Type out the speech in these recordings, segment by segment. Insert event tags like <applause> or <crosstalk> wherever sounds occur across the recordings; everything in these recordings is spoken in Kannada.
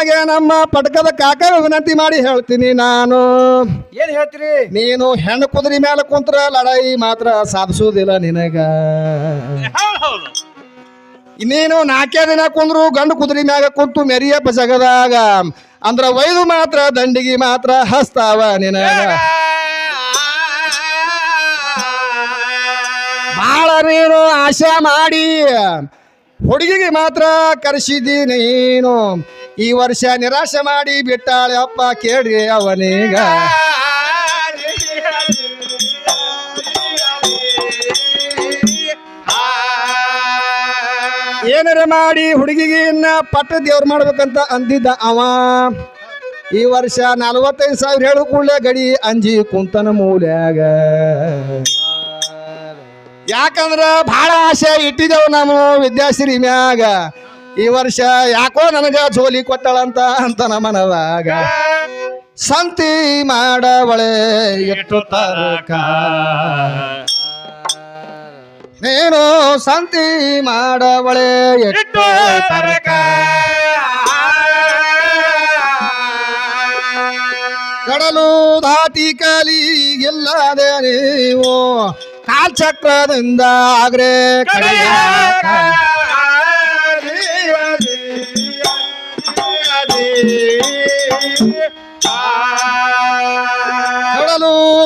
ಹಾಗೆ ನಮ್ಮ ಪಟಕದ ಕಾಕ ವಿನಂತಿ ಮಾಡಿ ಹೇಳ್ತೀನಿ ನಾನು. ಏನ್ ಹೇಳ್ತೀರಿ? ನೀನು ಹೆಣ್ಣು ಕುದುರೆ ಮೇಲೆ ಕುಂತ್ರ ಲಡಾಯಿ ಮಾತ್ರ ಸಾಧಿಸುವುದಿಲ್ಲ ನಿನಗ. ನೀನು ನಾಲ್ಕೇ ದಿನ ಕುಂದ್ರು ಗಂಡು ಕುದುರೆ ಮ್ಯಾಗ ಕುಂತು ಮೆರಿಯ ಜಗದಾಗ ಅಂದ್ರ ವೈದು ಮಾತ್ರ ದಂಡಿಗೆ ಮಾತ್ರ ಹಸ್ತಾವ ನಿನಗ. ಬಾಳ ನೀನು ಆಶಾ ಮಾಡಿ ಹುಡುಗಿಗೆ ಮಾತ್ರ ಕರೆಸಿದಿ ನೀನು. ಈ ವರ್ಷ ನಿರಾಶೆ ಮಾಡಿ ಬಿಟ್ಟಾಳೆ ಅಪ್ಪ ಕೇಳಿ ಅವನೀಗ. ಏನಾರ ಮಾಡಿ ಹುಡುಗಿಗೆ ಇನ್ನ ಪಟ್ಟ ದೇವ್ರು ಮಾಡ್ಬೇಕಂತ ಅಂದಿದ್ದ ಅವ. ಈ ವರ್ಷ ನಲವತ್ತೈದು ಸಾವಿರ ಹೇಳು ಕೂಡಲೇ ಗಡಿ ಅಂಜಿ ಕುಂತನ ಮೂಲ್ಯಾಗ. ಯಾಕಂದ್ರ ಬಹಳ ಆಸೆ ಇಟ್ಟಿದ್ದೆವು ನಾವು ವಿದ್ಯಾಶ್ರೀ ಮ್ಯಾಗ. ಈ ವರ್ಷ ಯಾಕೋ ನನಗ ಜೋಲಿ ಕೊಟ್ಟಳಂತ ಅಂತ ಮನದಾಗ ಸಂತಿ ಮಾಡವಳೆ ಎಷ್ಟು ತರಕ. ನೀನು ಸಂತಿ ಮಾಡವಳೆ ಎಷ್ಟು ತರಕ. ಕಡಲು ದಾಟಿ ಕಲಿ ಎಲ್ಲದೆ ನೀವು. ಕಾಲ್ಚಕ್ರದಿಂದ ಆಗ್ರೆ ಕಡೆಯಾಕ.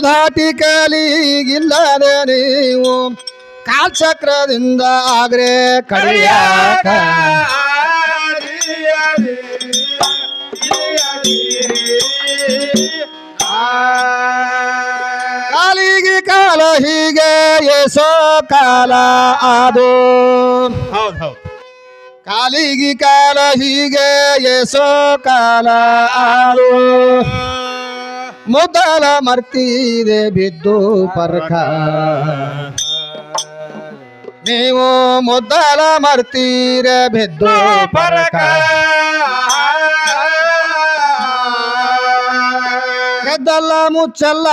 ದಾಟಿ ಕಲಿಗಿಲ್ಲದೆ ನೀವು ಕಾಲ್ಚಕ್ರದಿಂದ ಆಗ್ರೆ ಕಡಿಯಾಕ ಕಾಲಿಗೆ ಕಾಲ ಹೀಗೆ ಎಸೋ ಕಾಲ ಅದು. ಹೌದು ಹೌದು. ಕಾಲಿಗೆ ಕಾಲ ಹೀಗೆ ಎಸೋ ಕಾಲ ಅದು. ಮೊದಲ ಮರ್ತಿದೆ ಬಿದ್ದು ಪರ್ಕ. ನೀವು ಮೊದಲ ಮರ್ತೀರ ಬಿದ್ದು ಪರಕ. ಗದ್ದಲ ಮುಚ್ಚಲ್ಲ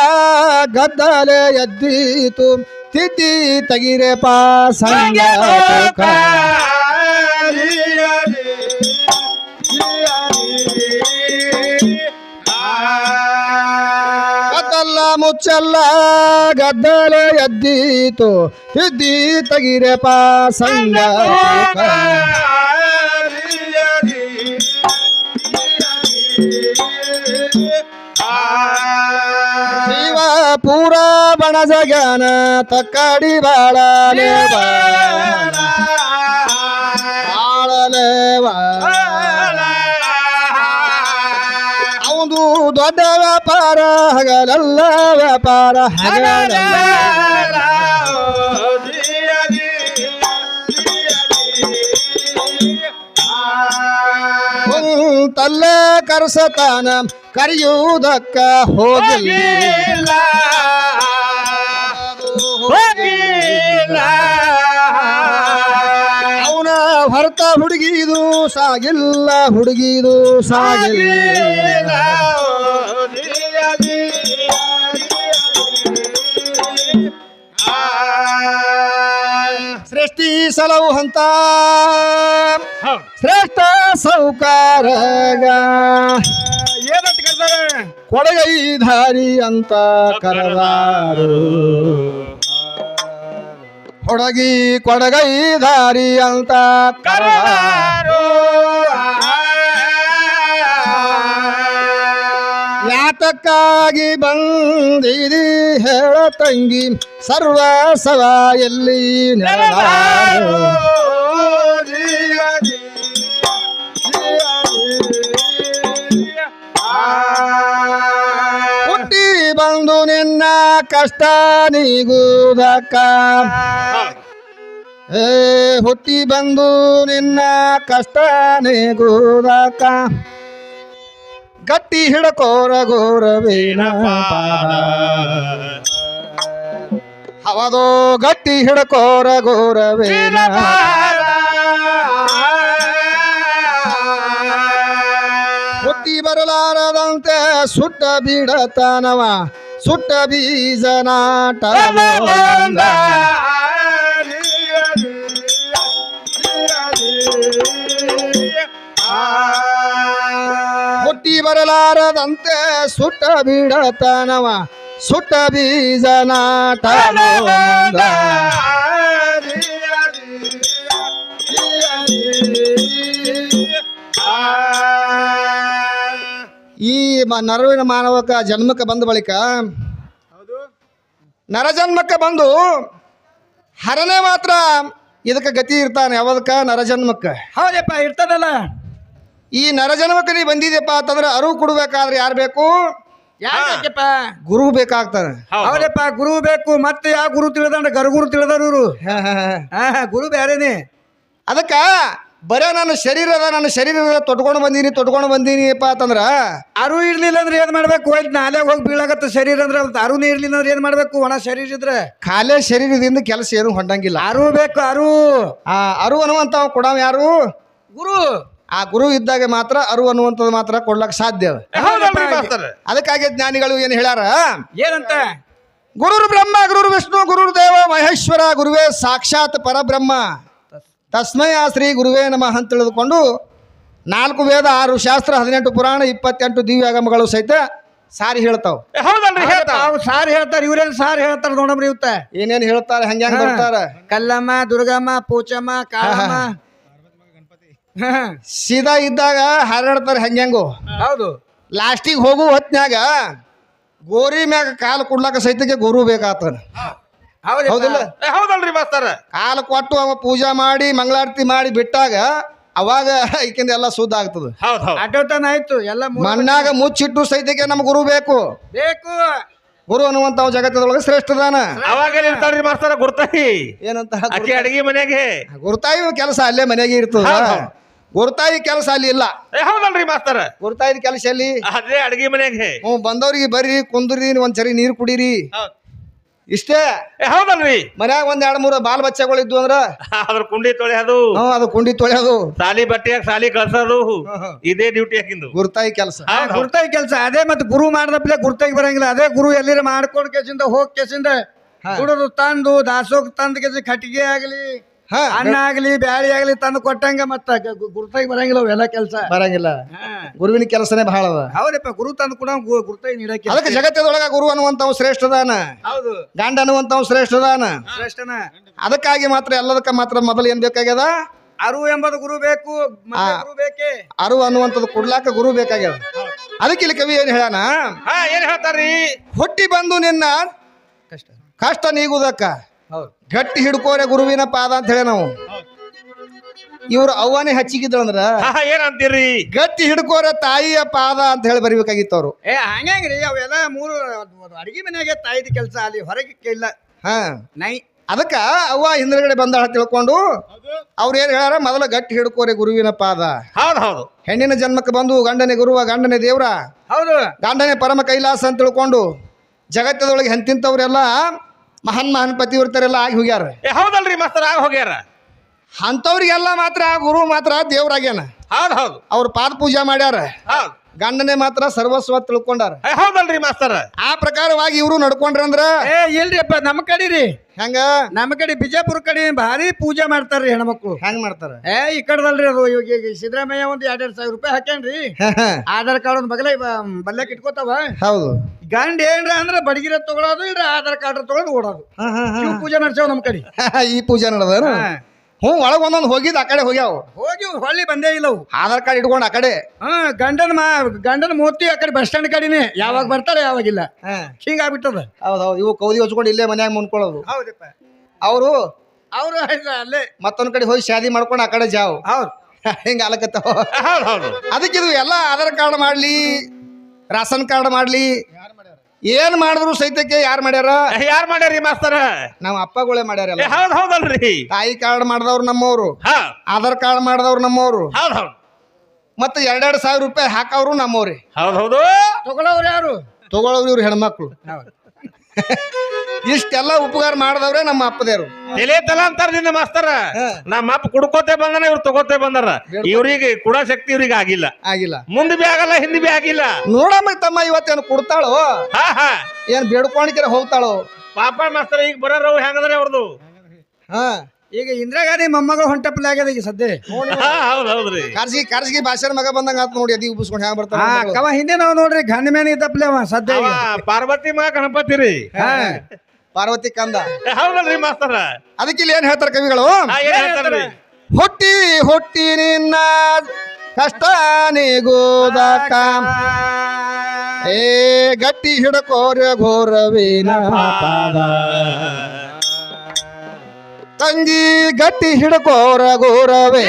ಗದ್ದಲೆ ಎದ್ದೀತು. ತಿದ್ದಿ ತಗಿರೆ ಪಾಸಂಗ ಮುಚ್ಚಲ್ಲ ಗದ್ದಲೆ ಎದ್ದೀತು. ತಿದ್ದಿ ತಗಿರೆ ಪಾಸಂಗ ಶಿವ ಪೂರ ಬಣ ಜಗನ ತಕ್ಕಡಿ ಬಾಳಲೆ ಬಾಳಲೆ ಅವನು ದೊಡ್ಡ ವ್ಯಾಪಾರ ಹಗಲಲ್ಲ ವ್ಯಾಪಾರ ತಲ್ಲ ಕರ್ಸತಾನ ಕರೆಯುವುದಕ್ಕ ಹೋಗಿಲ್ಲ. ಹೊರತ ಹುಡುಗಿದು ಸಾಗಿಲ್ಲ ಹುಡುಗಿದು ಸಾಗಿಲ್ಲ. ಸೃಷ್ಟಿ ಸಲವು ಹಂತ ಶ್ರೇಷ್ಠ ಸೌಕಾರಗ. ಏನಂತ ಕರ್ತಾರೆ? ಕೊಡಗೈ ಧಾರಿ ಅಂತ ಕರೆದಾರು. ಹೊಡಗಿ ಕೊಡಗೈ ದಾರಿ ಅಂತ. ಯಾತಕ್ಕಾಗಿ ಬಂದಿದಿ ಹೇಳ ತಂಗಿ ಸರ್ವ ಸವ ಎಲ್ಲಿ ನೆರಳಾರು. ಕಷ್ಟ ನೀಗುವುದಕ್ಕ. ಏ ಹುಟ್ಟಿ ಬಂದು ನಿನ್ನ ಕಷ್ಟ ನೀಗುವುದಕ್ಕ. ಗಟ್ಟಿ ಹಿಡಕೋರ ಗೋರವೇನ ಹವದೋ ಗಟ್ಟಿ ಹಿಡಕೋರ ಗೋರವೇನ ಹುಟ್ಟಿ ಬರಲಾರದಂತೆ ಸುಟ್ಟ ಬಿಡತನವ. ಸುಟ್ಟ ಬೀಜ ನಾಟ ಬರಲಾರದಂತೆ ಸುಟ್ಟ ಬಿಡತನವ ಸುಟ್ಟ ಬೀಜ ನಾಟನು ಮ- ನರವಿನ ಮಾನವಕ ಜನ್ಮಕ್ಕೆ ಬಂದ ಬಳಿಕ ನರಜನ್ಮಕ್ಕೆ ಬಂದು ಹರನೇ ಮಾತ್ರ ಇದಕ್ಕೆ ಗತಿ ಇರ್ತಾನೆ. ಯಾವದಕ್ಕ? ನರಜನ್ಮಕ್ಕೆ. ಹೌದಪ್ಪ ಇರ್ತದಲ್ಲ. ಈ ನರಜನ್ಮಕ್ಕೆ ನೀ ಬಂದಿದ್ಯಪ್ಪ ಅಂತಂದ್ರೆ ಅರಿವು ಕೊಡ್ಬೇಕಾದ್ರೆ ಯಾರು ಬೇಕು? ಗುರು ಬೇಕಾಗ್ತಾರೆ ಹೌದಪ್ಪ ಗುರು ಬೇಕು. ಮತ್ತೆ ಯಾವ ಗುರು ತಿಳಿದಂಡ ಗರ್ಗುರು ತಿಳಿದಾರ ಇವರು. ಗುರು ಬೇರೆನೆ. ಅದಕ್ಕ ಬರೇ ನನ್ನ ಶರೀರದ ನನ್ನ ಶರೀರ ತೊಟ್ಕೊಂಡು ಬಂದೀನಿ ತೊಟ್ಕೊಂಡು ಬಂದೀನಿಪ್ಪ ಅಂತಂದ್ರೆ ಅರು ಇರ್ಲಿಲ್ಲ ಅಂದ್ರೆ ಏನ್ ಮಾಡ್ಬೇಕು? ಹೋಯ್ತು ನಾಲೆ ಹೋಗಿ ಬೀಳಾಗತ್ತ ಶರೀರ ಅಂದ್ರೆ ಅದು ಅರುನೇ ಇರ್ಲಿಲ್ಲ ಅಂದ್ರೆ ಏನ್ ಮಾಡ್ಬೇಕು? ಒಣ ಶರೀರ ಇದ್ರೆ? ಖಾಲೆ ಶರೀರದಿಂದ ಕೆಲಸ ಏನು ಹೊಂಡಂಗಿಲ್ಲ. ಅರು ಬೇಕು ಅರು. ಆ ಅರು ಅನ್ನುವಂತ ಕೊಡವ ಯಾರು? ಗುರು. ಆ ಗುರು ಇದ್ದಾಗ ಮಾತ್ರ ಅರು ಅನ್ನುವಂಥದ್ದು ಮಾತ್ರ ಕೊಡ್ಲಕ್ ಸಾಧ್ಯ ಅದ. ಅದಕ್ಕಾಗಿ ಜ್ಞಾನಿಗಳು ಏನು ಹೇಳ್ಯಾರ? ಏನಂತ? ಗುರುರು ಬ್ರಹ್ಮ ಗುರುರು ವಿಷ್ಣು ಗುರುರ್ ದೇವ ಮಹೇಶ್ವರ ಗುರುವೇ ಸಾಕ್ಷಾತ್ ಪರಬ್ರಹ್ಮ. ತಸ್ಮೈ ಆ ಶ್ರೀ ಗುರುವೇ ನಮಃ ಅಂತ ತಿಳಿದುಕೊಂಡು ನಾಲ್ಕು ವೇದ ಆರು ಶಾಸ್ತ್ರ ಹದಿನೆಂಟು ಪುರಾಣ ಇಪ್ಪತ್ತೆಂಟು ದಿವ್ಯಾಗಮಗಳು ಸಹಿತ ಸಾರಿ ಹೇಳ್ತಾವ. ಹೇಳ್ತಾರೆ ಇವ್ರೇನು ಸಾರಿ ಹೇಳ್ತಾರೆ ಇವ್ರೇನ್ ಸಾರ್ ಹೇಳ್ತಾರೆ ನೋಡಮ್ರಿ ಇವತ್ತ. ಏನೇನ್ ಹೇಳ್ತಾರೆ ಹಂಗೆ ಬರ್ತಾರ. ಕಲ್ಲಮ್ಮ ದುರ್ಗಮ್ಮ ಪೂಚಮ್ಮ ಕಾಳಮ್ಮ. ಸೀದಾ ಇದ್ದಾಗ ಹಾರಾಡ್ತಾರೆ ಹಂಗ್ಯಾಂಗು ಹೌದು. ಲಾಸ್ಟಿಗೆ ಹೋಗು ಹೊತ್ನ್ಯಾಗ ಗೋರಿ ಮ್ಯಾಗ ಕಾಲು ಕೊಡ್ಲಾಕ ಸಹಿತಕ್ಕೆ ಗುರು ಬೇಕಾಗ್ತಾನ ಹೌದಿಲ್ಲ. ಹೌದಲ್ರಿ ಮಾಸ್ತರ. ಕಾಲ ಕೊಟ್ಟು ಅವ ಪೂಜಾ ಮಾಡಿ ಮಂಗಳಾರತಿ ಮಾಡಿ ಬಿಟ್ಟಾಗ ಅವಾಗ ಈಕಿಂದ ಎಲ್ಲ ಶುದ್ಧ ಆಗ್ತದ. ಹೌದ್ ಹೌದ್. ಅಟೋತನ ಆಯ್ತು ಎಲ್ಲ ಮಣ್ಣಾಗ ಮುಚ್ಚಿಟ್ಟು ಸಹಿತಕ್ಕೆ ನಮ್ ಗುರು ಬೇಕು. ಬೇಕು. ಗುರು ಅನ್ನುವಂತ ಜಗತ್ತದೊಳಗೆ ಶ್ರೇಷ್ಠದಾನ. ಅವಾಗ ಇರ್ತಾಳ್ರಿ ಮಾಸ್ತರ ಗುರ್ತಾಯಿ? ಏನಂತ? ಅಕ್ಕಿ ಅಡಿಗೆ ಮನೆಗೆ? ಗುರುತಾಯಿ ಕೆಲಸ ಅಲ್ಲೇ ಮನೆಗೆ ಇರ್ತದ. ಹೌದ್ ಹೌದ್. ಗುರುತಾಯಿ ಕೆಲಸ ಅಲ್ಲಿ ಇಲ್ಲ. ಏ, ಹೌದಲ್ರಿ ಮಾಸ್ತರ? ಗುರ್ತಾಯಿ ಕೆಲಸ ಅಲ್ಲಿ ಅದೇ ಅಡಿಗೆ ಮನೆಗೆ. ಹ್ಞೂ ಬಂದವ್ರಿಗೆ ಬರ್ರಿ ಕುಂದ್ರಿ ಒಂದ್ಸರಿ ನೀರು ಕುಡೀರಿ. ಹೌದ್. ಇಷ್ಟೇ? ಏ, ಹೌದಲ್ರಿ. ಮನ್ಯಾಗ ಒಂದ್ ಎರಡ್ ಮೂರು ಬಾಲ್ ಬಚ್ಚಗಳು ಇದ್ವು ಅಂದ್ರ? <laughs> ಅದ್ರ ಕುಂಡಿ ತೊಳೆಯೋದು. ಹ್ಞೂ ಅದು ಕುಂಡಿ ತೊಳೆಯೋದು. ಸಾಲಿ ಬಟ್ಟೆಯಾಗ ಸಾಲಿ ಕಳ್ಸೋದು. ಇದೇ ಡ್ಯೂಟಿ ಹಾಕಿಂದು ಗುರ್ತಾಯಿ ಕೆಲಸ. ಆ, ಗುರ್ತಾಗಿ ಕೆಲಸ. ಅದೇ ಮತ್ತೆ ಗುರು ಮಾಡ್ದಪ್ಲೆ ಗುರ್ತಾಗಿ ಬರಂಗಿಲ್ಲ. ಅದೇ ಗುರು ಎಲ್ಲಿರ ಮಾಡ್ಕೊಂಡ್ ಕೇಸಿಂದ ಹೋಗ್ ಕೇಸಿಂದ. ಕುಡಿದು ತಂದು ದಾಸೋಗ್ ತಂದ ಕೆಸಿ ಕಟ್ಟಿಗೆ ಆಗ್ಲಿ. ಹಾ ಅನ್ನ ಆಗ್ಲಿ ಬ್ಯಾಳಿ ಆಗ್ಲಿ ತಂದು ಕೊಟ್ಟಂಗ ಮತ್ತ ಗುರುತಾಗಿ ಬರಂಗಿಲ್ಲ ಅವೆಲ್ಲ ಕೆಲಸ. ಬರಂಗಿಲ್ಲ. ಗುರುವಿನ ಕೆಲಸನೇ ಬಹಳ ಅದ. ಹೌದಪ್ಪ ಗುರು ತಂದು ಕೂಡ ಗುರುತಾಗಿ ನೀಡಕ್ಕೆ ಅದಕ್ಕೆ ಜಗತ್ತದೊಳಗ ಗುರು ಅನ್ನುವಂಥವ್ ಶ್ರೇಷ್ಠದಾನ. ಹೌದು. ಗಂಡ ಅನ್ನುವಂಥವ್ ಶ್ರೇಷ್ಠದಾನ. ಶ್ರೇಷ್ಠನ. ಅದಕ್ಕಾಗಿ ಮಾತ್ರ ಎಲ್ಲದಕ್ಕ ಮಾತ್ರ ಮೊದಲು ಏನ್ ಬೇಕಾಗ್ಯದ? ಅರು ಎಂಬುದು ಗುರು ಬೇಕು ಗುರು ಬೇಕೇ? ಅರು ಅನ್ನುವಂಥದ್ದು ಕೊಡ್ಲಾಕ ಗುರು ಬೇಕಾಗ್ಯದ. ಅದಕ್ಕೆ ಇಲ್ಲಿ ಕವಿ ಏನ್ ಹೇಳಾನ ಏನ್ ಹೇಳ್ತಾರ್ರಿ? ಹುಟ್ಟಿ ಬಂದು ನಿನ್ನ ಕಷ್ಟ. ಕಷ್ಟ ನೀಗುದಕ್ಕ ಗಟ್ಟಿ ಹಿಡ್ಕೋರೆ ಗುರುವಿನ ಪಾದ ಅಂತ ಹೇಳಿ ನಾವು. ಇವರು ಅವ್ವನೇ ಹಚ್ಚಿಗಿದ್ರಂದ್ರ ಏನ್ ಅಂತೀರಿ ಗಟ್ಟಿ ಹಿಡ್ಕೋರೆ ತಾಯಿಯ ಪಾದ ಅಂತ ಹೇಳಿ ಬರಿಬೇಕಾಗಿತ್ತು ಅವ್ರು. ಏ ಹಂಗ್ರಿ ಅವೆಲ್ಲ ಮೂರು ಅಡಿಗೆ ಮನೆಯಾಗೆ ತಾಯಿದ ಕೆಲಸ ಅಲ್ಲಿ ಹೊರಗೆ ಇಲ್ಲ. ಹಾ. ನೈ. ಅದಕ್ಕ ಅವ್ವ ಹಿಂದ್ಗಡೆ ಬಂದಾಳ ತಿಳ್ಕೊಂಡು ಅವ್ರು ಏನ್ ಹೇಳಾರ ಮೊದಲ ಗಟ್ಟಿ ಹಿಡ್ಕೋರೆ ಗುರುವಿನ ಪಾದ. ಹೌದು ಹೌದು. ಹೆಣ್ಣಿನ ಜನ್ಮಕ್ಕೆ ಬಂದು ಗಂಡನೇ ಗುರುವ ಗಂಡನೇ ದೇವ್ರ. ಹೌದು. ಗಂಡನೇ ಪರಮ ಕೈಲಾಸ ಅಂತ ತಿಳ್ಕೊಂಡು ಜಗತ್ತದೊಳಗೆ ಎಂತಿಂತವ್ರೆಲ್ಲ ಮಹಾನ್ ಮಹಾನ್ ಪತಿವ್ರತರೆಲ್ಲ ಆಗಿ ಹೋಗ್ಯಾರ. ಏ ಹೌದಲ್ರಿ ಮಾಸ್ತರ ಆಗಿ ಹೋಗ್ಯಾರ. ಅಂಥವ್ರಿಗೆಲ್ಲ ಮಾತ್ರ ಆ ಗುರು ಮಾತ್ರ ದೇವ್ರಾಗ್ಯಾನ. ಹೌದು ಹೌದು. ಅವ್ರ ಪಾದ ಪೂಜೆ ಮಾಡ್ಯಾರ. ಹೌದ್. ಗಂಡನೇ ಮಾತ್ರ ಸರ್ವಸ್ವ ತಿಳ್ಕೊಂಡಾರ. ಹೌದಲ್ರಿ ಮಾಸ್ತರ್? ಆ ಪ್ರಕಾರವಾಗಿ ಇವರು ನಡ್ಕೊಂಡ್ರಂದ್ರ ಏ ಇಲ್ರಿಪ್ಪ ನಮ್ಮ ಕಡೆ ರೀ ಹೆಂಗ? ನಮ್ಮ ಕಡೆ ಬಿಜಾಪುರ ಕಡೆ ಭಾರಿ ಪೂಜೆ ಮಾಡ್ತಾರ್ರಿ ಹೆಣ್ಮಕ್ಳು. ಹೆಂಗ್ ಮಾಡ್ತಾರ? ಏ ಈ ಕಡೆದಲ್ರಿ ಅದು ಇವಾಗ ಈಗ ಸಿದ್ದರಾಮಯ್ಯ ಒಂದು ಎರಡ್ ಎರಡ್ ಸಾವಿರ ರೂಪಾಯಿ ಹಾಕ್ಯಾನ್ರಿ. ಆಧಾರ್ ಕಾರ್ಡ್ ಒಂದ್ ಬಗಲ ಬಲ್ಲಕ್ ಇಟ್ಕೋತಾವ. ಹೌದು. ಗಂಡ ಏನ್ರ ಅಂದ್ರೆ ಬಡಗಿರ ತಗೊಳೋದು ಇಲ್ರ ಆಧಾರ್ ಕಾರ್ಡ್ ತಗೊಳೋದು ಓಡೋದು. ಪೂಜೆ ನಡ್ಸೇವ್ ನಮ್ಮ ಕಡೆ. <laughs> ಈ ಪೂಜೆ ನಡೆದ. ಹ್ಞೂ ಒಳಗೆ ಒಂದೊಂದು ಹೋಗಿದ್ದು ಆ ಕಡೆ ಹೋಗ್ಯಾವು. ಹೋಗಿ ಹೊಳ್ಳಿ ಬಂದೇ ಇಲ್ಲವು ಆಧಾರ್ ಕಾರ್ಡ್ ಇಟ್ಕೊಂಡು ಆ ಕಡೆ. ಹಾ ಗಂಡನ ಮಾ ಗಂಡನ ಮೂರ್ತಿ ಆ ಕಡೆ ಬಸ್ ಸ್ಟ್ಯಾಂಡ್ ಕಡೆನೆ. ಯಾವಾಗ ಬರ್ತಾರೆ ಯಾವಾಗಿಲ್ಲ. ಹಿಂಗಾಗ್ಬಿಟ್ಟದ ಹೌದು ಹೌದು ಇವು ಕೌದಿ ಹಚ್ಕೊಂಡು ಇಲ್ಲೇ ಮನ್ಯಾಗ ಮುಂದ್ಕೊಳ್ಳೋದು ಹೌದಪ್ಪ. ಅವರು ಅವರು ಅಲ್ಲೇ. ಮತ್ತೊಂದ್ ಕಡೆ ಹೋಗಿ ಶಾದಿ ಮಾಡ್ಕೊಂಡು ಆ ಕಡೆ ಜಾವ್. ಹೌದು. <laughs> ಹಿಂಗ ಆಲಕತ್ತಾವ. ಹೌದ್ ಹೌದು ಅದಕ್ಕೆ ಇದು ಎಲ್ಲ ಆಧಾರ್ ಕಾರ್ಡ್ ಮಾಡ್ಲಿ ರಾಷನ್ ಕಾರ್ಡ್ ಮಾಡ್ಲಿ? ಏನ್ ಮಾಡಿದ್ರು ಸಹಿತಕ್ಕೆ ಯಾರು ಮಾಡ್ಯಾರ? ಯಾರ್ ಮಾಡ್ಯಾರಿ ಮಾಸ್ತರ? ನಮ್ಮ ಅಪ್ಪಗಳೇ ಮಾಡ್ಯಾರ ಹೌದ್ ಹೌದಲ್ರಿ. ತಾಯಿ ಕಾರ್ಡ್ ಮಾಡಿದವ್ರು ನಮ್ಮವ್ರು. ಹಾ. ಆಧಾರ್ ಕಾರ್ಡ್ ಮಾಡಿದವ್ರು ನಮ್ಮವ್ರು. ಹೌದ್ ಹೌದ್. ಮತ್ತೆ ಎರಡೆರಡು ಸಾವಿರ ರೂಪಾಯಿ ಹಾಕವ್ರು ನಮ್ಮವ್ರಿ. ಹೌದ್ ಹೌದು. ತಗೊಳ್ಳೋರು ಯಾರು? ತಗೊಳ್ಳೋರು ಇವ್ರು ಹೆಣ್ಮಕ್ಳು. ಹೌದು. ಇಷ್ಟೆಲ್ಲ ಉಪಕಾರ ಮಾಡಿದವ್ರೆ ನಮ್ಮ ಅಪ್ಪದೇರು ತಲೆ ತಲ ನಿನ್ನ ಮಾಸ್ತರ. ನಮ್ಮ ಅಪ್ಪ ಕುಡ್ಕೋತೆ ಬಂದನ ಇವ್ರು ತಗೋತೆ ಬಂದಾರ. ಇವ್ರಿಗೆ ಕುಡ ಶಕ್ತಿ ಇವ್ರಿಗೆ ಆಗಿಲ್ಲ. ಆಗಿಲ್ಲ. ಮುಂದ್ ಬಿ ಆಗಲ್ಲ ಹಿಂದ್ ಬಿ ಆಗಿಲ್ಲ. ನೋಡಮ್ಮ ತಮ್ಮ ಇವತ್ತೇನು ಕೊಡ್ತಾಳೋ? ಹಾ ಹಾ. ಏನ್ ಬೇಡ್ಕೊಂಡಿದ್ರೆ ಹೋಗ್ತಾಳೋ? ಪಾಪ ಮಾಸ್ತರ ಈಗ ಬರೋರು ಹೆಂಗದ್ರೆ ಅವ್ರದ್ದು ಹಾ. ಈಗ ಇಂದಿರಾ ಗಾಂಧಿ ಮೊಮ್ಮಗಳು ಹೊಂಟಪ್ಪಲೆ ಆಗ್ಯದ ಈಗ ಸದ್ಯ. ಹೌದ್ <laughs> ಹೌದ್ರಿ ಕಾರ್ಸಿಗೆ ಕಾರ್ಸಿಗೆ ಭಾಷಣ ಮಗ ಬಂದಂಗ ಆತ್ ನೋಡಿ ಅದಿ ಉಬ್ಬಿಸ್ಕೊಂಡು ಹ್ಯಾಂಗ ಬರ್ತಾರೆ ಬರ್ತಾನ ಕವ ಹಿಂದೆ ನಾವು ನೋಡ್ರಿ ಗಂಡ ಮೇಲೆ ಇದ್ದಪ್ಲೆ ಅವ ಸದ್ಯ ಈಗ. ಪಾರ್ವತಿ ಮಗ ಗಣಪತಿ ರೀ ಹಾ. ಪಾರ್ವತಿ ಕಂದ. ಹೌದಲ್ರಿ ಮಾಸ್ತರ. ಅದಕ್ಕೆ ಇಲ್ಲಿ ಏನ್ ಹೇಳ್ತಾರ ಕವಿಗಳು? ಹಾ, ಏನ್ ಹೇಳ್ತಾರ್ರಿ ಹುಟ್ಟಿ ಹುಟ್ಟಿ ನಿನ್ನ ಕಷ್ಟ ನೀಗೋದಕ ಏ ಗಟ್ಟಿ ಹಿಡಕೋರ ಘೋರವೇನ ಪಾದ ತಂಗಿ ಗಟ್ಟಿ ಹಿಡಕೋರ ಗೋರವೇ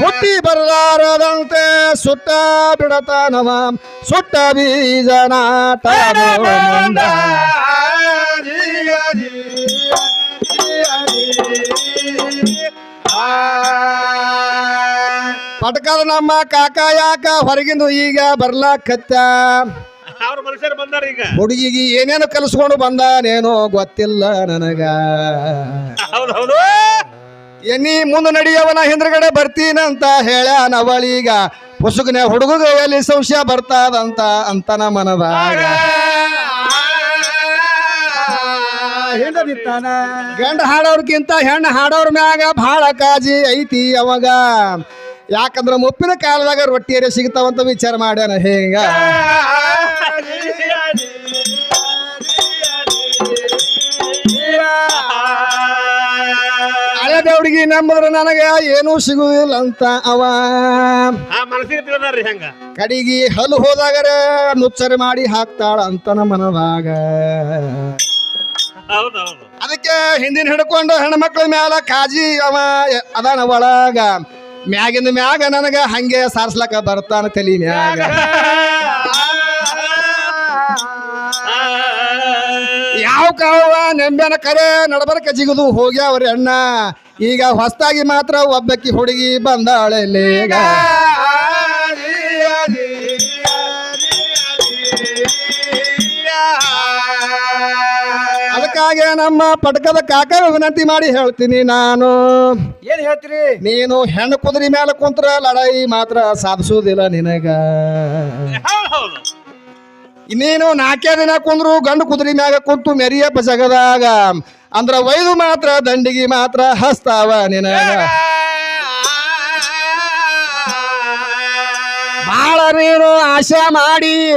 ಹುಟ್ಟಿ ಬರಲಾರದಂತೆ ಸುಟ್ಟ ಬಿಡತನವ, ಸುಟ್ಟ ಬೀಜನಾಟ ಮುಂದ ಪಟಕದ ನಮ್ಮ ಕಾಕ ಯಾಕ ಹೊರಗಿಂದು ಈಗ ಬರ್ಲಾಕತ್ತ ಅವ್ರ ಮನುಷ್ಯರು ಬಂದಾರ ಈಗ. ಹುಡುಗಿಗೆ ಏನೇನು ಕಲಿಸ್ಕೊಂಡು ಬಂದಾನೇನೋ ಗೊತ್ತಿಲ್ಲ ನನಗ. ಹೌದು ಹೌದು ಎನ್ನಿ ಮುಂದೆ ನಡಿಯವನ ಹಿಂದ್ರಗಡೆ ಬರ್ತೀನಂತ ಹೇಳ ಪುಸುಕನೆ ಹುಡುಗ ಎಲ್ಲಿ ಸಂಶಯ ಬರ್ತಾದಂತ ಅಂತನ ಮನದಾಗ. ಹಿಂದದಿತ್ತಾನ? ಗಂಡ ಹಾಡೋರ್ಗಿಂತ ಹೆಣ್ಣು ಹಾಡೋರ್ ಮ್ಯಾಗ ಬಹಳ ಕಾಜಿ ಐತಿ ಅವಾಗ. ಯಾಕಂದ್ರ ಮುಪ್ಪಿನ ಕಾಲದಾಗ ರೊಟ್ಟಿಯರೆ ಸಿಗ್ತಾವಂತ ವಿಚಾರ ಮಾಡ್ಯಾನ. ಹೇಗ? ಹಳೆ ದೇವ್ರಿಗೆ ನಂಬದ್ರ ನನಗೆ ಏನೂ ಸಿಗುದಿಲ್ಲ ಅಂತ ಅವ. ಆ ಮನಸ್ಸಿಗೆ ತಿಳಿದಾರ್ರಿ ಹೆಂಗ? ಕಡಿಗಿ ಹಲ್ಲು ಹೋದಾಗರ ನುಚ್ಚರಿ ಮಾಡಿ ಹಾಕ್ತಾಳ ನಮ್ಮ ಮನದಾಗ. ಅದಕ್ಕೆ ಹಿಂದಿನ ಹಿಡ್ಕೊಂಡು ಹೆಣ್ಮಕ್ಳ ಮ್ಯಾಲ ಕಾಜಿ ಅವ ಅದಾನ ಒಳಗ. ಮ್ಯಾಗಿನ ಮ್ಯಾಗ ನನಗ ಹಂಗೆ ಸಾರ್ಸ್ಲಕ ಬರ್ತಾನ ತಲಿ ಮ್ಯಾಗ. ಯಾವ ಕಾವ ನೆಂಬೆನ ಕರೆ ನಡಬರಕ ಜಿಗದು ಹೋಗ್ಯಾವ್ರಿ ಅಣ್ಣ. ಈಗ ಹೊಸ್ತಾಗಿ ಮಾತ್ರ ಒಬ್ಬಕ್ಕಿ ಹುಡುಗಿ ಬಂದಾಳೆ ಲೇಗ ಅದಕ್ಕಾಗಿ ನಮ್ಮ ಪಟಕದ ಕಾಕ ವಿನಂತಿ ಮಾಡಿ ಹೇಳ್ತೀನಿ ನಾನು. ಏನ್ ಹೇಳ್ತೀರಿ? ನೀನು ಹೆಣ್ಣು ಕುದುರೆ ಮೇಲೆ ಕುಂತ್ರ ಲಡಾಯಿ ಮಾತ್ರ ಸಾಧಿಸುವುದಿಲ್ಲ ನಿನಗ. ಹೌದು ನಾಲ್ಕೇ ದಿನ ಕುಂದ್ರು, ಗಂಡು ಕುದುರೆ ಮ್ಯಾಗ ಕುಂತು ಮೆರಿಯಪ್ಪ ಜಗದಾಗ ಅಂದ್ರ ವೈದು ಮಾತ್ರ, ದಂಡಿಗೆ ಮಾತ್ರ ಹಸ್ತಾವ ನಿನಗ. ಬಾಳ ನೀನು ಆಶೆ ಮಾಡಿ.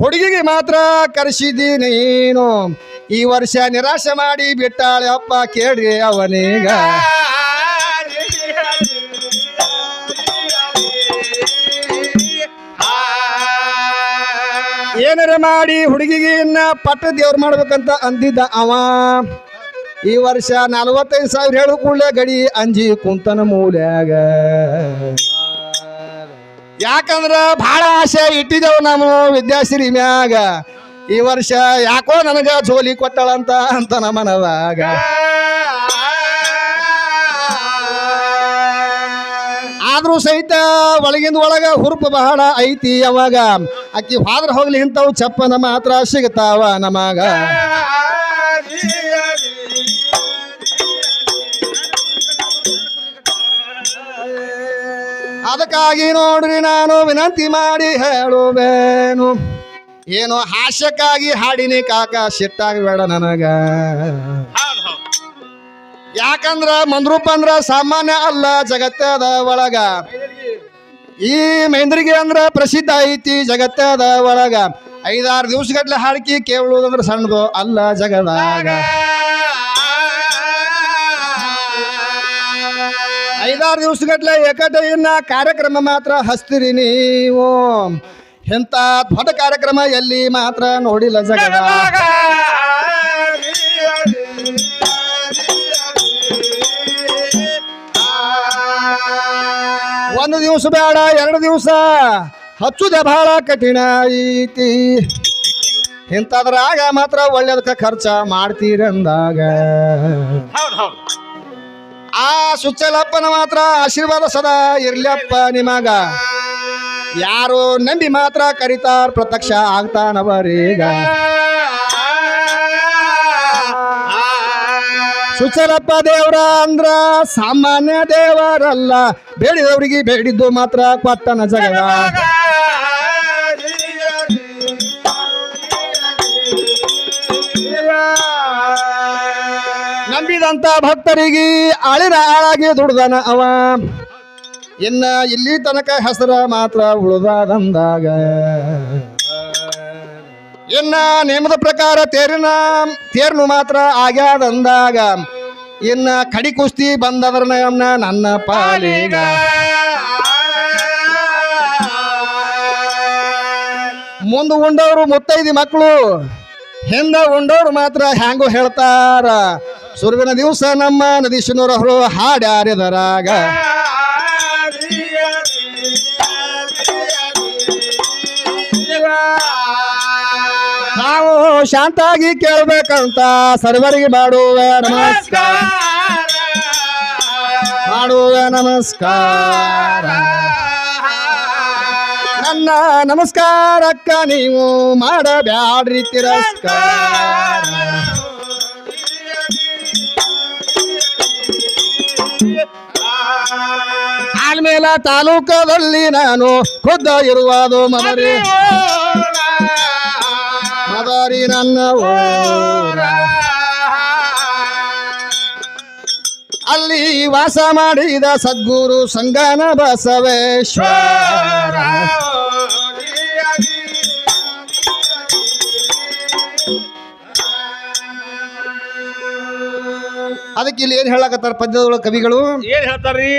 ಹುಡುಗಿಗೆ ಮಾತ್ರ ಕರೆಸಿದಿ ನೀನು. ಈ ವರ್ಷ ನಿರಾಶೆ ಮಾಡಿ ಬಿಟ್ಟಾಳೆ ಅಪ್ಪ ಕೇಳ್ರಿ ಅವನೀಗ. ಏನಾರ ಮಾಡಿ ಹುಡುಗಿಗೆ ಇನ್ನ ಪಟ್ಟ ದೇವ್ರು ಮಾಡ್ಬೇಕಂತ ಅಂದಿದ್ದ ಅವ. ಈ ವರ್ಷ ನಲವತ್ತೈದು ಸಾವಿರ ಹೇಳು ಕೂಡಲೇ ಗಡಿ ಅಂಜಿ ಕುಂತನ ಮೂಲ್ಯಾಗ. ಯಾಕಂದ್ರ ಬಹಳ ಆಸೆ ಇಟ್ಟಿದ್ದೆವು ನಾವು ವಿದ್ಯಾಶ್ರೀ ಮ್ಯಾಗ. ಈ ವರ್ಷ ಯಾಕೋ ನನಗ ಜೋಲಿ ಕೊಟ್ಟಳಂತ ಅಂತ ನಮ್ಮ ಮನದಾಗ ಆದ್ರೂ ಸಹಿತ ಒಳಗಿಂದ ಒಳಗ ಹುರುಪು ಬಹಳ ಐತಿ ಅವಾಗ. ಅಕ್ಕಿ ಹಾದ್ರ ಹೋಗ್ಲಿ ಇಂಥವು ಚಪ್ಪನ ಮಾತ್ರ ಸಿಗತಾವ ನಮಗ. ಅದಕ್ಕಾಗಿ ನೋಡ್ರಿ ನಾನು ವಿನಂತಿ ಮಾಡಿ ಹೇಳುವೇನು. ಏನೋ ಹಾಸ್ಯಕ್ಕಾಗಿ ಹಾಡಿನಿ ಕಾಕ, ಸಿಟ್ಟಾಗಬೇಡ ನನಗ. ಯಾಕಂದ್ರ ಮಂದ್ರೂಪ ಅಂದ್ರ ಸಾಮಾನ್ಯ ಅಲ್ಲ ಜಗತ್ತದ ಒಳಗ. ಈ ಮೈಂದ್ರಿಗೆ ಅಂದ್ರ ಪ್ರಸಿದ್ಧ ಐತಿ ಜಗತ್ತದ ಒಳಗ. ಐದಾರು ದಿವಸಗಟ್ಲೆ ಹಾಡ್ಕಿ ಕೇಳುವುದಂದ್ರ ಸಣ್ಣದು ಅಲ್ಲ ಜಗದಾಗ. ಐದಾರು ದಿವಸಗಟ್ಲೆ ಏಕಟ ಕಾರ್ಯಕ್ರಮ ಮಾತ್ರ ಹಸ್ತಿರಿ ನೀವು. ಎಂತ ದೊಡ್ಡ ಕಾರ್ಯಕ್ರಮ ಎಲ್ಲಿ ಮಾತ್ರ ನೋಡಿಲ್ಲ ಜಗದಾಗ. ದಿವಸ ಬೇಡ ಎರಡು ದಿವಸ. ಹಚ್ಚುದೆ ಬಹಳ ಕಠಿಣ ಐತಿ ಇಂಥದ್ರಾಗ ಮಾತ್ರ ಒಳ್ಳೇದಕ್ಕ ಖರ್ಚ ಮಾಡ್ತೀರಂದಾಗ. ಆ ಸುಚ್ಚಲಪ್ಪನ ಮಾತ್ರ ಆಶೀರ್ವಾದ ಸದಾ ಇರ್ಲಪ್ಪ ನಿಮಗ. ಯಾರು ನಂಬಿ ಮಾತ್ರ ಕರಿತಾರ ಪ್ರತ್ಯಕ್ಷ ಆಗ್ತಾನವರೀಗ ಸುಚಲಪ್ಪ ದೇವ್ರ ಅಂದ್ರ ಸಾಮಾನ್ಯ ದೇವರಲ್ಲ. ಬೇಡಿದವ್ರಿಗೆ ಬೇಡಿದ್ದು ಮಾತ್ರ ಕೊಟ್ಟನ ಜಗದ. ನಂಬಿದಂತ ಭಕ್ತರಿಗೆ ಆಳಿನ ಆಳಾಗಿ ದುಡ್ದನ ಅವ. ಇನ್ನ ಇಲ್ಲಿ ತನಕ ಹೆಸರ ಮಾತ್ರ ಉಳಿದಾದಂದಾಗ. ಇನ್ನ ನಿಯಮದ ಪ್ರಕಾರ ತೇರಿನ, ತೇರ್ನು ಮಾತ್ರ ಆಗ್ಯಾದಂದಾಗ ಇನ್ನ ಕಡಿ ಕುಸ್ತಿ ಬಂದದ್ರ ನನ್ನ ಪಾಲಿಗ. ಮುಂದೆ ಉಂಡವರು ಮುತ್ತೈದಿ ಮಕ್ಕಳು ಹಿಂದ ಉಂಡವರು ಮಾತ್ರ ಹ್ಯಾಂಗೋ ಹೇಳ್ತಾರ. ಸುರುವಿನ ದಿವಸ ನಮ್ಮ ನದೀಶನವರು ಹಾಡ್ಯಾರಿದರಾಗ. ನಾವು ಶಾಂತಾಗಿ ಕೇಳ್ಬೇಕಂತ ಸರ್ವರಿಗೆ ಮಾಡುವ ನಮಸ್ಕಾರ. ಮಾಡುವ ನಮಸ್ಕಾರ. ನನ್ನ ನಮಸ್ಕಾರಕ್ಕ ನೀವು ಮಾಡಬ್ಯಾಡ್ರಿ ತಿರಸ್ಕಾರ. ಆದ್ಮೇಲೆ ತಾಲೂಕದಲ್ಲಿ ನಾನು ಖುದ್ದ ಇರುವುದು ಮದರಿ ಮದರಿ ನನ್ನ ಊರ. ಅಲ್ಲಿ ವಾಸ ಮಾಡಿದ ಸದ್ಗುರು ಸಂಗನ ಬಸವೇಶ್ವರ. ಅದಕ್ಕೆ ಇಲ್ಲಿ ಏನ್ ಹೇಳಕತ್ತಾರ ಪದ್ಯದೊಳಗೆ ಕವಿಗಳು? ಏನ್ ಹೇಳ್ತಾರ್ರಿ?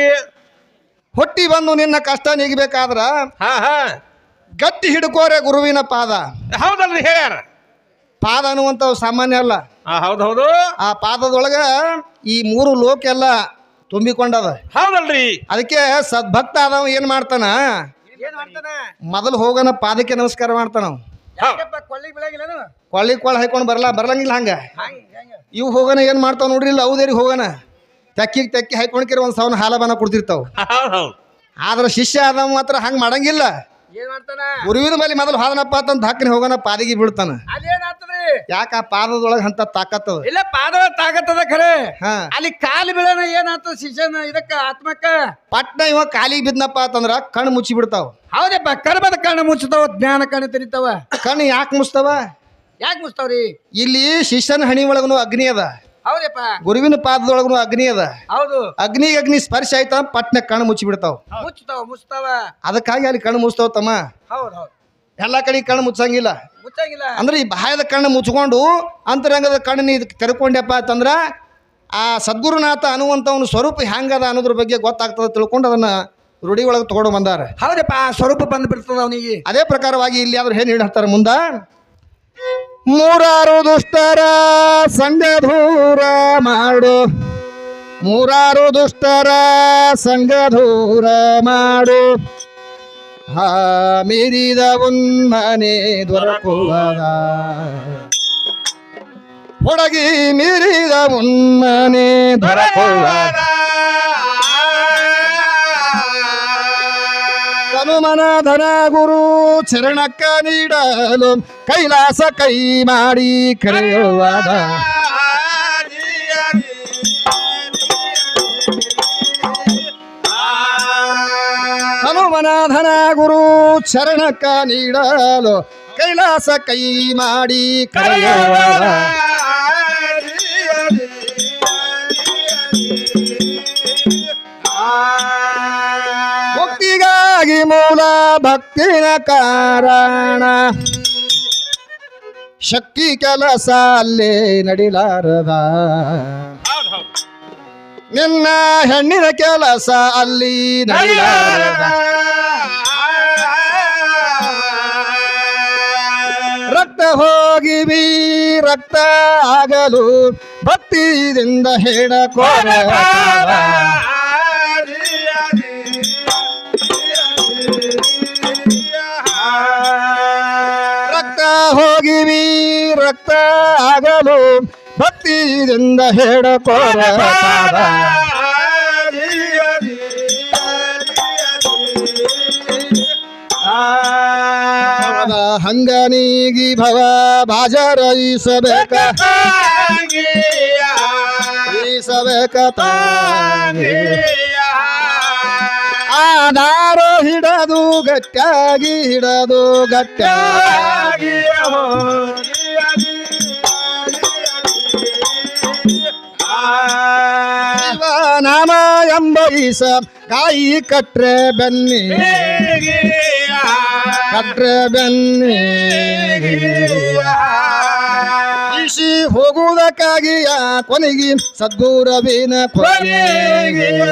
ಹೊಟ್ಟಿ ಬಂದು ನಿನ್ನ ಕಷ್ಟ ನೀಗಬೇಕಾದ್ರ ಹಾ ಹಾ. ಗಟ್ಟಿ ಹಿಡ್ಕೋರೆ ಗುರುವಿನ ಪಾದ. ಹೌದಲ್ರಿ ಹೇಳ್ಯಾರ. ಪಾದ ಅನ್ನುವಂಥವು ಸಾಮಾನ್ಯ ಅಲ್ಲ. ಹೌದೌದು ಹೌದ್ ಹೌದು. ಆ ಪಾದದೊಳಗ ಈ ಮೂರು ಲೋಕ ಎಲ್ಲ ತುಂಬಿಕೊಂಡದ. ಹೌದಲ್ರಿ. ಅದಕ್ಕೆ ಸದ್ಭಕ್ತ ಆದವ ಏನ್ ಮಾಡ್ತಾನ? ಏನ್ ಮಾಡ್ತಾನ? ಮೊದಲು ಹೋಗೋಣ ಪಾದಕ್ಕೆ ನಮಸ್ಕಾರ ಮಾಡ್ತಾನ ಕೊಳ್ಳಿ ಕೊಳ್ಳ ಹಾಕೊಂಡು ಬರಲ್ಲ ಬರಲಂಗಿಲ್ಲ ಹಂಗ. ಹಂಗ ಹೆಂಗ. ಇವು ಹೋಗೋಣ ಏನ್ ಮಾಡ್ತಾವ ನೋಡ್ರಿ ಇಲ್ಲ ಹೌದೇರಿ ಹೋಗೋಣ ತೆಕ್ಕಿಗೆ ತೆಕ್ಕಿ ಹಾಕೊಂಡ್ಕಿರ ಒಂದ್ ಸಾವಿರ ಹಾಲ ಬನ ಕೊಡ್ತಿರ್ತಾವ ಆದ್ರೆ ಹೌದ್. ಆದ್ರ ಶಿಷ್ಯ ಆದವ ಮಾತ್ರ ಹಂಗ ಮಾಡಂಗಿಲ್ಲ. ಏನ್ ಮಾಡ್ತಾನ? ಗುರುವಿನ ಮೇಲೆ ಮೊದಲು ಹಾದನಪ್ಪ ಅಂತ ಹಾಕಿನ ಹೋಗೋಣ ಪಾದಿಗೆ ಬೀಳ್ತಾನ. ಯಾಕ ಪಾದದೊಳಗ ಅಂತ ತಾಕತ್ತದ ಇಲ್ಲ ಪಾದ ತಾಕತ್ತದ ಖರೆ. ಹಾ. ಅಲ್ಲಿ ಕಾಲು ಬೀಳನ ಏನಂತ ಶಿಷ್ಯನ ಇದಕ್ಕ ಆತ್ಮಕ್ಕ? ಪಟ್ನ ಇವ ಕಾಲಿಗೆ ಬಿದ್ನಪ್ಪ ಅಂತಂದ್ರ ಕಣ್ಣು ಮುಚ್ಚಿ ಬಿಡ್ತಾವ. ಹೌದಪ್ಪ ಕರ್ಮದ ಕಣ್ಣು ಮುಚ್ಚತಾವ ಜ್ಞಾನ ಕಣ್ಣು ತೆರಿತಾವ. ಕಣ್ಣು ಯಾಕೆ ಮುಚ್ತಾವ ಯಾಕೆ ಮುಚ್ತಾವ್ರಿ ಇಲ್ಲಿ ಶಿಷ್ಯನ ಹಣಿ ಒಳಗನು ಅಗ್ನಿ ಅದ. ಹೌದಪ್ಪ. ಗುರುವಿನ ಪಾದದೊಳಗನು ಅಗ್ನಿ ಅದ. ಹೌದು. ಅಗ್ನಿ ಅಗ್ನಿ ಸ್ಪರ್ಶ ಆಯ್ತಾ ಪಟ್ನ ಕಣ್ಣು ಮುಚ್ಚಿ ಬಿಡ್ತಾವ. ಮುಚ್ತಾವ ಮುಚ್ತಾವ ಅದಕ್ಕಾಗಿ ಅಲ್ಲಿ ಕಣ್ಣು ಮುಚ್ತಾವ ತಮ್ಮ. ಹೌದು ಹೌದ್. ಎಲ್ಲಾ ಕಡೆ ಕಣ್ಣು ಮುಚ್ಚಂಗಿಲ್ಲ. ಮುಚ್ಚಂಗಿಲ್ಲ. ಅಂದ್ರೆ ಈ ಬಾಯದ ಕಣ್ಣು ಮುಚ್ಕೊಂಡು ಅಂತರಂಗದ ಕಣ್ಣು ನೀ ಅಂತಂದ್ರೆ ಅಂತಂದ್ರ ಆ ಸದ್ಗುರುನಾಥ ಅನ್ನುವಂಥವನ ಸ್ವರೂಪ ಹೆಂಗದ ಅನ್ನೋದ್ರ ಬಗ್ಗೆ ಗೊತ್ತಾಗ್ತದೆ ತಿಳ್ಕೊಂಡು ಅದನ್ನ ರೂಢಿ ಒಳಗೆ ತಗೊಂಡು ಬಂದಾರ. ಹೌದಪ್ಪ ಆ ಸ್ವರೂಪ ಬಂದು ಬಿಡ್ತದ ಅವನಿಗೆ. ಅದೇ ಪ್ರಕಾರವಾಗಿ ಇಲ್ಲಿ ಆದ್ರೂ ಏನ್ ಹೇಳ್ತಾರೆ ಮುಂದ? ಮೂರಾರು ದುಷ್ಟರ ಸಂಘ ದೂರ ಮಾಡು. ಮೂರಾರು ದುಷ್ಟರ ಸಂಘ ದೂರ ಮಾಡು. ಮೀರಿದ ಉನ್ಮನೆ ದೊರಕುವದ ಹುಡುಗಿ ಮೀರಿದ ಉನ್ಮನೆ ದೊರಕುವದ ಹನುಮನ ಧನ ಗುರು ಚರಣಕ್ಕ ನೀಡಲು ಕೈಲಾಸ ಕೈ ಮಾಡಿ ಕರೆಯುವದ ಹನುಮನ ಗುರು ಚರಣಕ್ಕ ನೀಡಲು ಕೈಲಾಸ ಕೈ ಮಾಡಿ ಕರೆಯುವದ ಮುಕ್ತಿಗಾಗಿ ಮೂಲ ಭಕ್ತಿನ ಕಾರಣ. ಶಕ್ತಿ ಕೆಲಸ ಅಲ್ಲೇ ನಡಿಲಾರದ. ನಿನ್ನ ಹೆಣ್ಣಿನ ಕೆಲಸ ಅಲ್ಲಿ ರಕ್ತ ಹೋಗಿವಿ ರಕ್ತ ಆಗಲು ಭಕ್ತಿಯಿಂದ ಹೇಳಕೋರ ರಕ್ತ ಹೋಗಿವಿ ರಕ್ತ ಆಗಲು ಭಕ್ತಿಯಿಂದ ಹೇಳಕೋರ ಹಂಗ ನೀಗಿ ಭವ ಬಾಜರ ಈಸಬೇಕ. ಆಧಾರ ಹಿಡದು ಗಟ್ಟಾಗಿ ಹಿಡದು ಗಟ್ಟಾಗಿ. ನಾಮ ಎಂಬ ಈಸ ಕಾಯಿ ಕಟ್ರೆ ಬೆನ್ನಿ. ಕಟ್ರೆ ಬೆನ್ನಿ. ಕೃಷಿ ಹೋಗುವುದಕ್ಕಾಗಿ ಆ ಕೊನೆಗೆ ಸದ್ಗುರವಿನ ಕೊನೆಗೆ.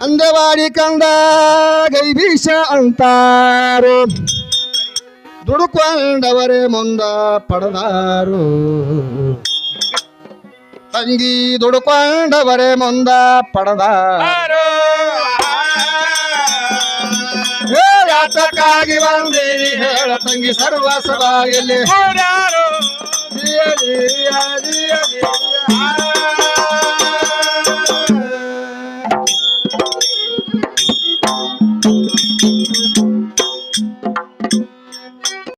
ಅಂದವಾಡಿ ಕಂದ ಗೈಭೀಷ ಅಂತಾರು. ದುಡುಕೊಂಡವರೇ ಮುಂದ ಪಡೆದಾರು. ತಂಗಿ ದುಡುಕೊಂಡವರೇ ಮುಂದ ಪಡೆದಾರು. ಯಾತಕ್ಕಾಗಿ ಬಂದೇವಿ ಹೇಳ ತಂಗಿ ಸರ್ವಸಭಾಯಲ್ಲಿ.